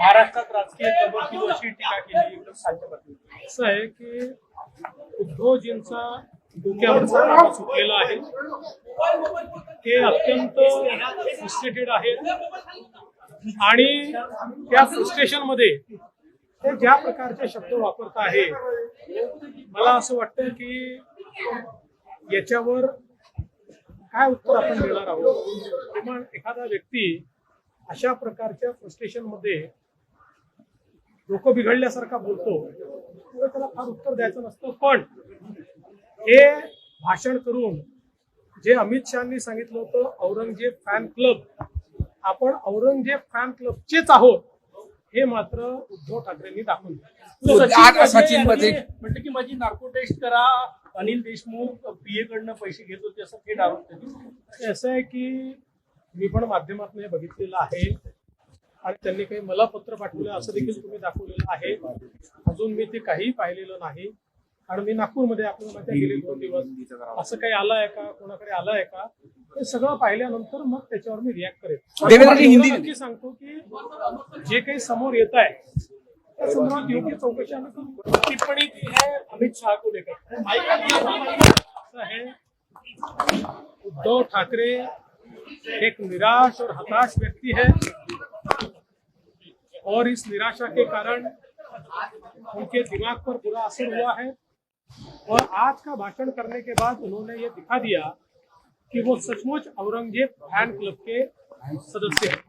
महाराष्ट्रात राजकीय कबळ अशी टीका केली. एकदम असं आहे की उद्धवजींचा डोक्यावरचा ताबा सुटलेला आहे. ते अत्यंत फ्रस्ट्रेटेड आहेत. आणि त्या फ्रस्ट्रेशनमध्ये ते ज्या प्रकारचे शब्द वापरत आहे मला असं वाटतं की याच्यावर काय उत्तर आपण देणार आहोत? किंवा एखादा व्यक्ती अशा प्रकारच्या फ्रस्ट्रेशनमध्ये डोकं बिघडल्यासारखा बोलतो. त्याला फार उत्तर द्यायचं नसतं पण हे भाषण करून जे अमित शहानी सांगितलं होतं औरंगजेब फॅन क्लब आपण औरंगजेब फॅन क्लबचेच आहोत हे मात्र उद्धव ठाकरेंनी दाखवून सचिन म्हणते की माझी नार्को टेस्ट करा अनिल देशमुख पीए कडनं पैसे घेत होते असं थेट आरोप त्यांनी असं आहे की मी पण माध्यमातून हे बघितलेलं आहे. आणि त्यांनी काही मला पत्र पाठवलं असं देखील तुम्ही दाखवलेलं आहे. अजून मी ते काहीही पाहिलेलं नाही. आणि मी नागपूरमध्ये आपल्याला माहिती आहे गेले दोन दिवस. असं काही आलंय का? कोणाकडे आलंय का? हे सगळं पाहिल्यानंतर मग त्याच्यावर मी रिॲक्ट करेन. सांगतो की जे काही समोर येत आहे त्या संदर्भात योग्य चौकशी आम्ही टिप्पणी की है अमित शाह आहे. उद्धव ठाकरे एक निराश और हताश व्यक्ति है. और इस निराशा के कारण उनके दिमाग पर बुरा असर हुआ है। और आज का भाषण करने के बाद उन्होंने ये दिखा दिया कि वो सचमुच औरंगज़ेब फ़ैन क्लब के सदस्य हैं।